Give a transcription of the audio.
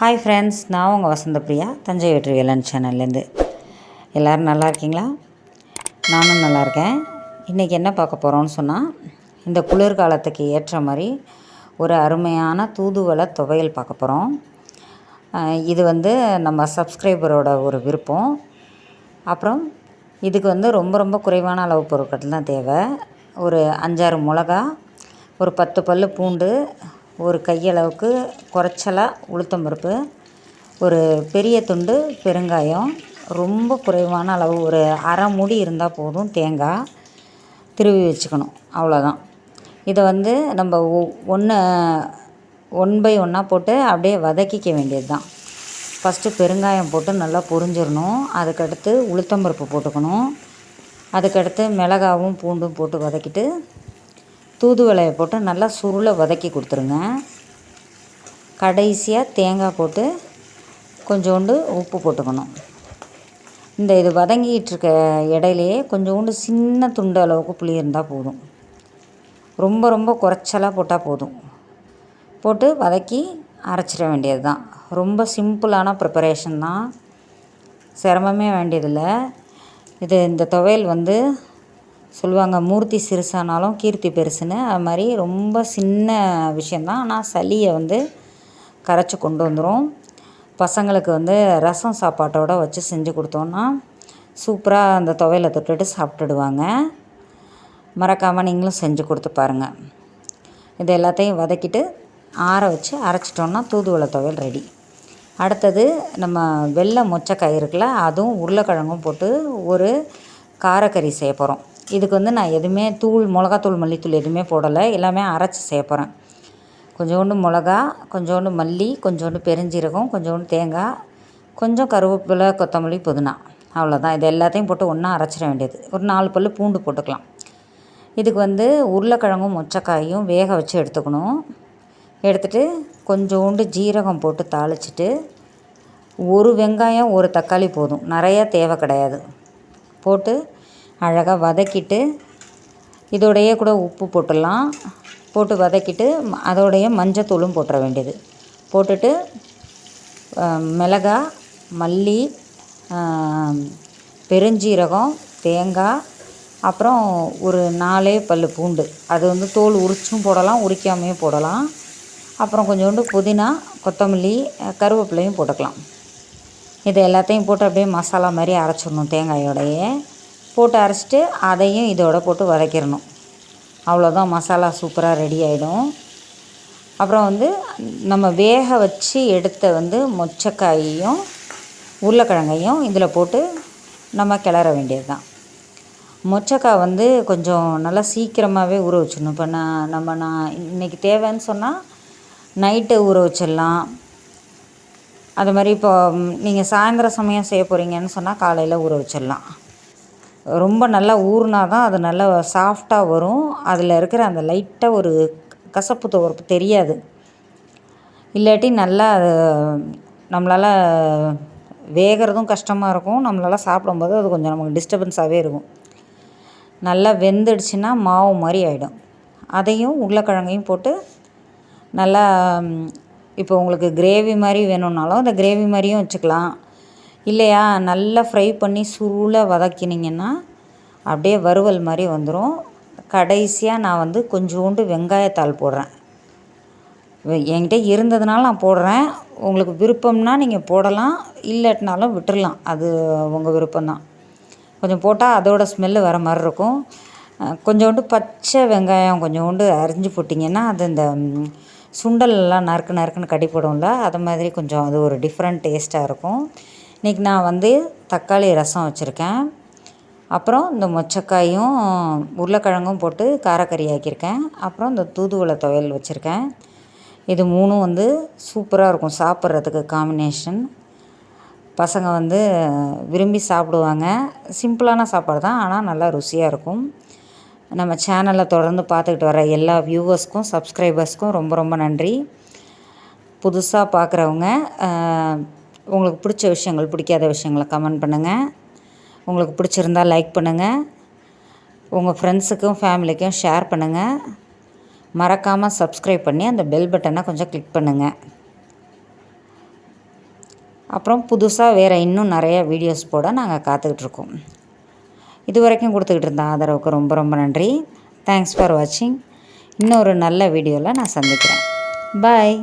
Hi friends நான் உங்கள் வசந்தபிரியா தஞ்சை வெற்றி வேலன் சேனல்லேருந்து. எல்லோரும் நல்லா இருக்கீங்களா? நானும் நல்லா இருக்கேன். இன்றைக்கி என்ன பார்க்க போகிறோம்னு சொன்னால் இந்த குளிர்காலத்துக்கு ஏற்ற மாதிரி ஒரு அருமையான தூதுவளை துவையல் பார்க்க போகிறோம் இது வந்து நம்ம சப்ஸ்கிரைபரோட ஒரு விருப்பம். அப்புறம் இதுக்கு வந்து ரொம்ப ரொம்ப குறைவான அளவு பொருட்கள் தான் தேவை. ஒரு அஞ்சாறு மிளகா ஒரு பத்து பல் பூண்டு ஒரு கையளவுக்கு குறைச்சலாக உளுத்தம்பருப்பு ஒரு பெரிய துண்டு பெருங்காயம் ரொம்ப குறைவான அளவு ஒரு அரை மூடி இருந்தால் போதும் தேங்காய் திருவி வச்சுக்கணும். அவ்வளோதான் இதை வந்து நம்ம ஒன்று ஒன் பை ஒன்றா போட்டு அப்படியே வதக்கிக்க வேண்டியது தான் ஃபஸ்ட்டு பெருங்காயம் போட்டு நல்லா பொரிஞ்சிடணும். அதுக்கடுத்து உளுத்தம்பருப்பு போட்டுக்கணும். அதுக்கடுத்து மிளகாவும் பூண்டும் போட்டு வதக்கிட்டு தூதுவளையை போட்டு நல்லா சுருளை வதக்கி கொடுத்துருங்க. கடைசியாக தேங்காய் போட்டு கொஞ்சோண்டு உப்பு போட்டுக்கணும். இந்த இது வதங்கிட்டு இருக்க இடையிலையே கொஞ்சோண்டு சின்ன துண்டு அளவுக்கு புளி இருந்தால் போதும். ரொம்ப ரொம்ப குறைச்சலாக போட்டால் போதும். போட்டு வதக்கி அரைச்சிட வேண்டியது தான் ரொம்ப சிம்பிளான ப்ரிப்பரேஷன் தான். சிரமமே வேண்டியதில்லை. இது இந்த துவையல் வந்து சொல்லுவாங்க மூர்த்தி சிறுசானாலும் கீர்த்தி பெருசுன்னு. அது மாதிரி ரொம்ப சின்ன விஷயந்தான். ஆனால் சளியை வந்து கரைச்சி கொண்டு வந்துடும் பசங்களுக்கு வந்து ரசம் சாப்பாட்டோட வச்சு செஞ்சு கொடுத்தோன்னா சூப்பராக அந்த துவையலை தொட்டுட்டு சாப்பிட்டுடுவாங்க. மறக்காமல் நீங்களும் செஞ்சு கொடுத்து பாருங்கள் இது எல்லாத்தையும் வதக்கிட்டு ஆற வச்சு அரைச்சிட்டோன்னா தூதுவளை துவையல் ரெடி அடுத்தது நம்ம வெள்ளை மொச்சக்காய் இருக்குல்ல அதுவும் உருளைக்கிழங்கும் போட்டு ஒரு காரக்கறி செய்ய போகிறோம் இதுக்கு வந்து நான் எதுவுமே தூள் மிளகாத்தூள் மல்லித்தூள் எதுவுமே போடலை. எல்லாமே அரைச்சி சேர்ப்பறேன் கொஞ்சோண்டு மிளகா கொஞ்சோண்டு மல்லி கொஞ்சோண்டு பெருஞ்சீரகம் கொஞ்சோண்டு தேங்காய் கொஞ்சம் கருவேப்பிலை கொத்தமல்லி புதினா. அவ்வளோதான் இது எல்லாத்தையும் போட்டு ஒன்றா அரைச்சிட வேண்டியது. ஒரு நாலு பல் பூண்டு போட்டுக்கலாம். இதுக்கு வந்து உருளைக்கிழங்கும் மொச்சக்காயும் வேக வச்சு எடுத்துக்கணும். எடுத்துட்டு கொஞ்சோண்டு ஜீரகம் போட்டு தாளிச்சிட்டு ஒரு வெங்காயம் ஒரு தக்காளி போதும். நிறையா தேவை கிடையாது. போட்டு அழகாக வதக்கிட்டு இதோடையே கூட உப்பு போட்டுடலாம். போட்டு வதக்கிட்டு அதோடைய மஞ்சத்தூளும் போட்டுற வேண்டியது. போட்டுட்டு மிளகாய் மிளகா மல்லி பெருஞ்சீரகம் தேங்காய் அப்புறம் ஒரு நாலே பல் பூண்டு. அது வந்து தோல் உரிச்சும் போடலாம் உரிக்காமையும் போடலாம். அப்புறம் கொஞ்சோண்டு புதினா கொத்தமல்லி கருவேப்பிலையும் போட்டுக்கலாம். இது எல்லாத்தையும் போட்டு அப்படியே மசாலா மாதிரி அரைச்சிடணும் தேங்காயோடையே. போட்டு அரைச்சிட்டு அதையும் இதோட போட்டு வதக்கிடணும். அவ்வளோதான் மசாலா சூப்பராக ரெடி ஆகிடும் அப்புறம் வந்து நம்ம வேக வச்சு எடுத்த வந்து மொச்சக்காயையும் உருளைக்கிழங்கையும் இதில் போட்டு நம்ம கிளற வேண்டியது தான் மொச்சக்காய் வந்து கொஞ்சம் நல்லா சீக்கிரமாகவே ஊற வச்சிடணும். இப்போ நான் நம்ம நான் இன்றைக்கி தேவைன்னு சொன்னால் நைட்டு ஊற வச்சிடலாம். அது மாதிரி இப்போ நீங்கள் சாயந்தர சமயம் செய்ய போகிறீங்கன்னு சொன்னால் காலையில் ஊற வச்சிடலாம். ரொம்ப நல்லா ஊறினா தான் அது நல்லா சாஃப்டாக வரும். அதில் இருக்கிற அந்த லைட்டாக ஒரு கசப்பு துவர்ப்பு தெரியாது. இல்லாட்டி நல்லா நம்மளால் வேகிறதும் கஷ்டமாக இருக்கும். நம்மளால் சாப்பிடும்போது அது கொஞ்சம் நமக்கு டிஸ்டர்பன்ஸாகவே இருக்கும். நல்லா வெந்துடுச்சுன்னா மாவு மாதிரி ஆகிடும் அதையும் உருளைக்கிழங்கையும் போட்டு நல்லா இப்போ உங்களுக்கு கிரேவி மாதிரி வேணும்னாலும் அந்த கிரேவி மாதிரியும் வச்சுக்கலாம். இல்லையா? நல்லா ஃப்ரை பண்ணி சுருளாக வதக்கினீங்கன்னா அப்படியே வறுவல் மாதிரி வந்துடும் கடைசியாக நான் வந்து கொஞ்சோண்டு வெங்காயத்தாள் போடுறேன். என்கிட்ட இருந்ததுனால நான் போடுறேன். உங்களுக்கு விருப்பம்னா நீங்கள் போடலாம். இல்லாட்டினாலும் விட்டுடலாம் அது உங்கள் விருப்பம்தான். கொஞ்சம் போட்டால் அதோட ஸ்மெல்லு வர மாதிரி இருக்கும். கொஞ்சோண்டு பச்சை வெங்காயம் கொஞ்சோண்டு அரிஞ்சு போட்டிங்கன்னா அது இந்த சுண்டலெல்லாம் சுண்டல்லாம் நறுக்கு நறுக்குன்னு கடிப்படும்ல அது மாதிரி கொஞ்சம் அது ஒரு டிஃப்ரெண்ட் டேஸ்ட்டாக இருக்கும். இன்றைக்கி நான் வந்து தக்காளி ரசம் வச்சுருக்கேன். அப்புறம் இந்த மொச்சக்காயும் உருளைக்கிழங்கும் போட்டு காரக்கறி ஆக்கியிருக்கேன். அப்புறம் இந்த தூதுவளை துவையல் வச்சுருக்கேன். இது மூணும் வந்து சூப்பராக இருக்கும் சாப்பிட்றதுக்கு காம்பினேஷன் பசங்க வந்து விரும்பி சாப்பிடுவாங்க. சிம்பிளான சாப்பாடு தான் ஆனால் நல்லா ருசியாக இருக்கும். நம்ம சேனலை தொடர்ந்து பார்த்துக்கிட்டு வர எல்லா வியூவர்ஸ்க்கும் சப்ஸ்கிரைபர்ஸ்க்கும் ரொம்ப ரொம்ப நன்றி. புதுசாக பார்க்குறவங்க உங்களுக்கு பிடிச்ச விஷயங்கள் பிடிக்காத விஷயங்களை கமெண்ட் பண்ணுங்கள் உங்களுக்கு பிடிச்சிருந்தா லைக் பண்ணுங்கள் உங்கள் ஃப்ரெண்ட்ஸுக்கும் ஃபேமிலிக்கும் ஷேர் பண்ணுங்கள் மறக்காமல் சப்ஸ்கிரைப் பண்ணி அந்த பெல் பட்டனை கொஞ்சம் கிளிக் பண்ணுங்கள் அப்புறம் புதுசாக வேறு இன்னும் நிறைய வீடியோஸ் போட நாங்கள் காத்துக்கிட்ருக்கோம் இது வரைக்கும் கொடுத்துக்கிட்டு இருந்த ஆதரவுக்கு ரொம்ப ரொம்ப நன்றி. தேங்க்ஸ் ஃபார் வாட்சிங் இன்னொரு நல்ல வீடியோவில் நான் சந்திக்கிறேன். பாய்